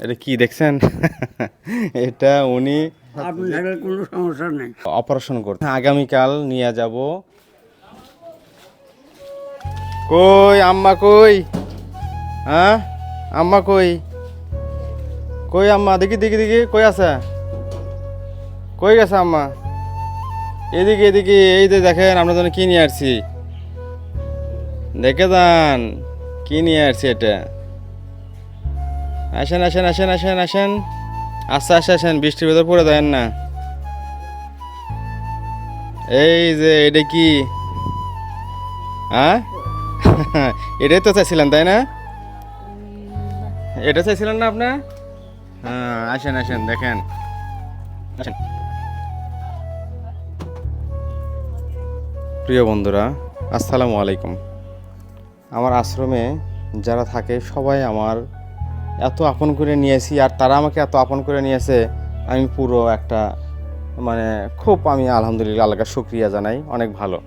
এটা কি দেখছেন? এটা উনি কোনো সমস্যা নেই। অপারেশন করতে। আগামীকাল নিয়ে যাব। কই আম্মা কই? হ্যাঁ? আম্মা কই? কই আম্মা? দেখি দেখি দেখি কই আছে? কই গেছে আম্মা? এদিকে এদিকে এই যে দেখেন আমরা জন্য কি নিয়ে আসছি? দেখে যান কি নিয়ে আসছি এটা? আসেন আসেন আসেন আসেন আসেন। আস্তে আস্তে আসেন, বৃষ্টির ভেতর পড়ে দেন না। এই যে, এটা কি? হ্যাঁ এটাই তো চাইছিলেন, তাই না? এটা চাইছিলেন না আপনার হ্যাঁ আসেন আসেন, দেখেন। আসেন। প্রিয় বন্ধুরা, আসসালামু আলাইকুম। আমার আশ্রমে যারা থাকে, সবাই আমার এত আপন করে নিয়েছি আর তারা আমাকে এত আপন করে নিয়েছে আমি পুরো একটা মানে খুব আমি আলহামদুলিল্লাহ আল্লাহকে শুক্রিয়া জানাই, অনেক ভালো।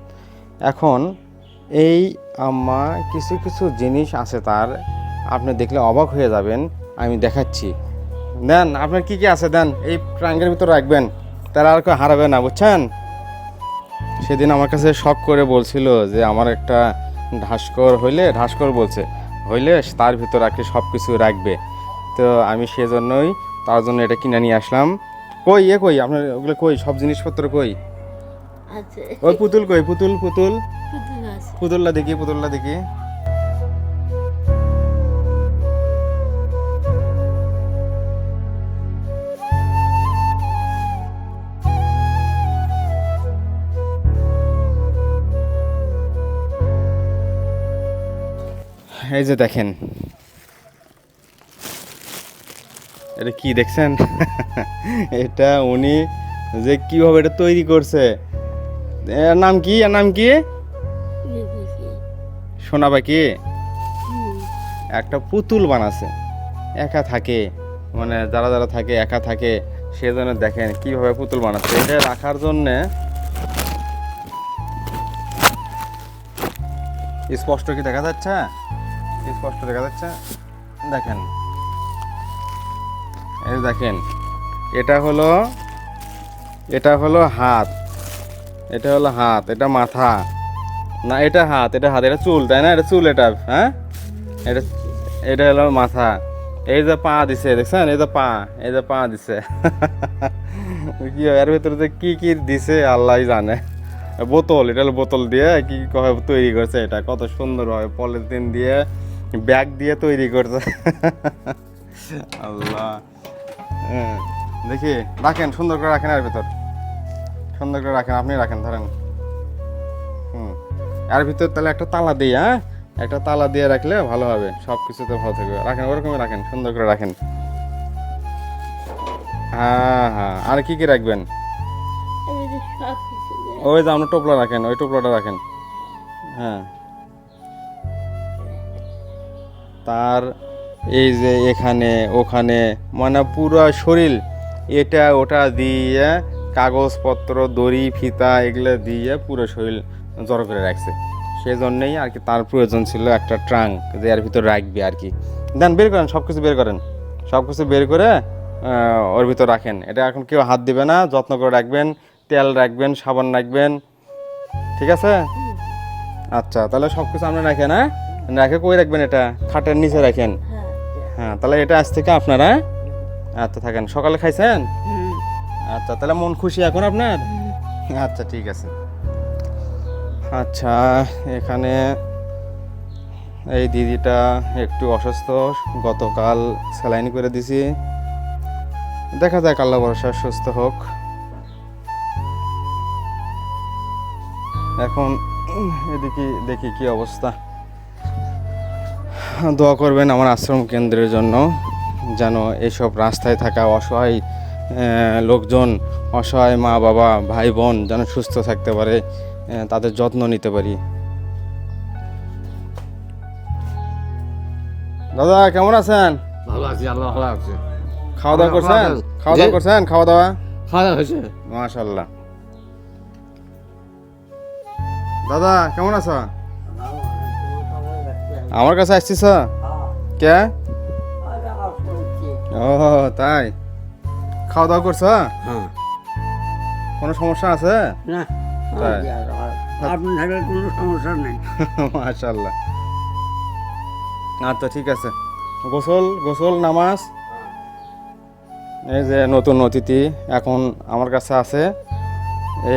এখন এই আম্মা কিছু কিছু জিনিস আছে তার, আপনি দেখলে অবাক হয়ে যাবেন, আমি দেখাচ্ছি। দেন, আপনার কি কি আছে? দেন, এই ট্রাঙ্গের ভিতর রাখবেন তারা আর কেউ হারাবে না, বুঝছেন? সেদিন আমার কাছে শখ করে বলছিল যে, আমার একটা ঢাসকর হইলে ঢাসকর বলছে হইলে তার ভিতর আর কি সব কিছু রাখবে। তো আমি সেজন্যই তার জন্য এটা কিনে নিয়ে আসলাম। কই এ কই? আপনার ওগুলো কই? সব জিনিসপত্র কই? আছে ওই পুতুল কই? পুতুল পুতুল। পুতুল আছে। পুতুলটা দেখি পুতুলটা দেখি। এই যে দেখেন। এটা কি দেখছেন? এটা উনি যে কীভাবে এটা তৈরি করছে। এর নাম কি? এর নাম কি? সোনা পাখি একটা পুতুল বানাছে। একা থাকে। মানে যারা যারা থাকে, একা থাকে, সেজন্য দেখেন কীভাবে পুতুল বানাচ্ছে। এটা রাখার জন্যে স্পষ্ট কি দেখা যাচ্ছে? স্পষ্ট দেখা যাচ্ছে। দেখেন। এই দেখেন, এটা হলো এটা হলো হাত। এটা হলো হাত, এটা মাথা। না, এটা হাত এটা হাত, এটা চুল, তাই না? এটা চুল এটা হ্যাঁ? এটা এটা হলো মাথা। এই যে পা দিছে, দেখছেন? এই যে পা, এই যে পা দিছে। কি এর ভিতরে যে কি কি দিছে, আল্লাহ জানে। বোতল, এটা হলো বোতল দিয়ে কি কবে তৈরি করছে এটা। কত সুন্দর হয় পলিথিন দিয়ে ব্যাগ দিয়ে তৈরি করছে। আল্লাহ। হ্যাঁ, দেখি রাখেন সুন্দর করে রাখেন এর ভিতর। সুন্দর করে রাখেন আপনি রাখেন ধরেন। হুম। এর ভিতর তাহলে একটা তালা দিই হ্যাঁ? একটা তালা দিয়ে রাখলে ভালো হবে সব কিছুতে ভালো থাকবে। রাখেন ওরকমই রাখেন সুন্দর করে রাখেন। হ্যাঁ হ্যাঁ। আর কি কি রাখবেন। ওই যে আপনার টোপলা রাখেন ওই টোপলাটা রাখেন। হ্যাঁ। তার এই যে এখানে ওখানে মানে পুরো শরীর এটা ওটা দিয়ে কাগজপত্র দড়ি ফিতা এগুলো দিয়ে পুরো শরীর জড়ো করে রাখছে। সেই জন্যেই আর কি তার প্রয়োজন ছিল একটা ট্রাঙ্ক যে এর ভিতর রাখবে আর কি। দেন বের করেন সব কিছু বের করেন। সব কিছু বের করে ওর ভিতর রাখেন। এটা এখন কেউ হাত দিবে না যত্ন করে রাখবেন তেল রাখবেন সাবান রাখবেন। ঠিক আছে? আচ্ছা তাহলে সব কিছু আপনি রাখেন হ্যাঁ রাখে কই রাখবেন এটা? খাটের নিচে রাখেন? হ্যাঁ হ্যাঁ তাহলে এটা আজ থেকে আপনারা আচ্ছা থাকেন। সকালে খাইছেন? আচ্ছা তাহলে মন খুশি এখন আপনার? আচ্ছা ঠিক আছে। আচ্ছা এখানে এই দিদিটা একটু অসুস্থ। গতকাল স্যালাইন করে দিছি। দেখা যাক, আল্লাহ ভরসা, সুস্থ হোক। এখন এদিকে দেখি কি অবস্থা। দোয়া করবেন আমার আশ্রম কেন্দ্রের জন্য যেন এইসব রাস্তায় থাকা অসহায় লোকজন অসহায় মা বাবা ভাই বোন যেন সুস্থ থাকতে পারে তাদের যত্ন নিতে পারি। দাদা কেমন আছেন? ভালো আছি আল্লাহ ভালো আছে। খাওয়া দাওয়া করছেন? খাওয়া দাওয়া করছেন? খাওয়া দাওয়া? খাওয়া দাওয়া হয়েছে। মাশাল্লাহ দাদা কেমন আছো? আমার কাছে আসছিস কে? ও তাই। খাওয়া দাওয়া করছ হ্যাঁ? কোনো সমস্যা আছে? না তাই? আপনি কোনো সমস্যা নেই। মাশাল্লাহ আচ্ছা ঠিক আছে। গোসল গোসল নামাজ। এই যে নতুন অতিথি এখন আমার কাছে আছে।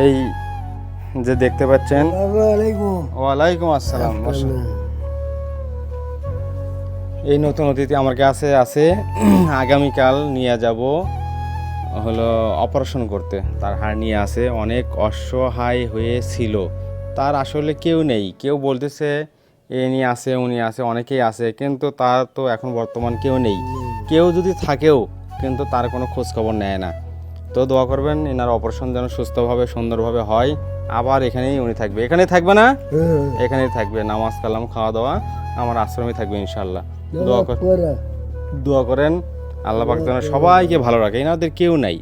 এই যে দেখতে পাচ্ছেন। ওয়ালাইকুম আসসালাম মাশাআল্লাহ। এই নতুন অতিথি আমার কাছে আছে। আগামীকাল নিয়ে যাব হলো অপারেশন করতে। তার নিয়ে আসে অনেক অসহায় হয়েছিল। তার আসলে কেউ নেই। কেউ বলতেছে এ নিয়ে আসে উনি আসে অনেকেই আছে। কিন্তু তার তো এখন বর্তমান কেউ নেই। কেউ যদি থাকেও কিন্তু তার কোনো খোঁজখবর নেয় না। তো দোয়া করবেন এনার অপারেশন যেন সুস্থভাবে সুন্দরভাবে হয়। আবার এখানেই উনি থাকবে। এখানেই থাকবে না? এখানেই থাকবে। নামাজ কালাম খাওয়া দাওয়া আমার আশ্রমে থাকবে ইনশাল্লাহ দোয়া করেন দোয়া করেন আল্লাহ পাক যেন সবাইকে ভালো রাখে। এনাদের কেউ নাই।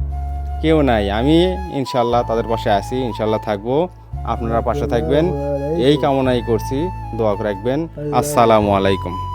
কেউ নাই। আমি ইনশাল্লাহ তাদের পাশে আছি ইনশাল্লাহ থাকব। আপনারা পাশে থাকবেন। এই কামনাই করছি। দোয়া রাখবেন। আসসালামু আলাইকুম।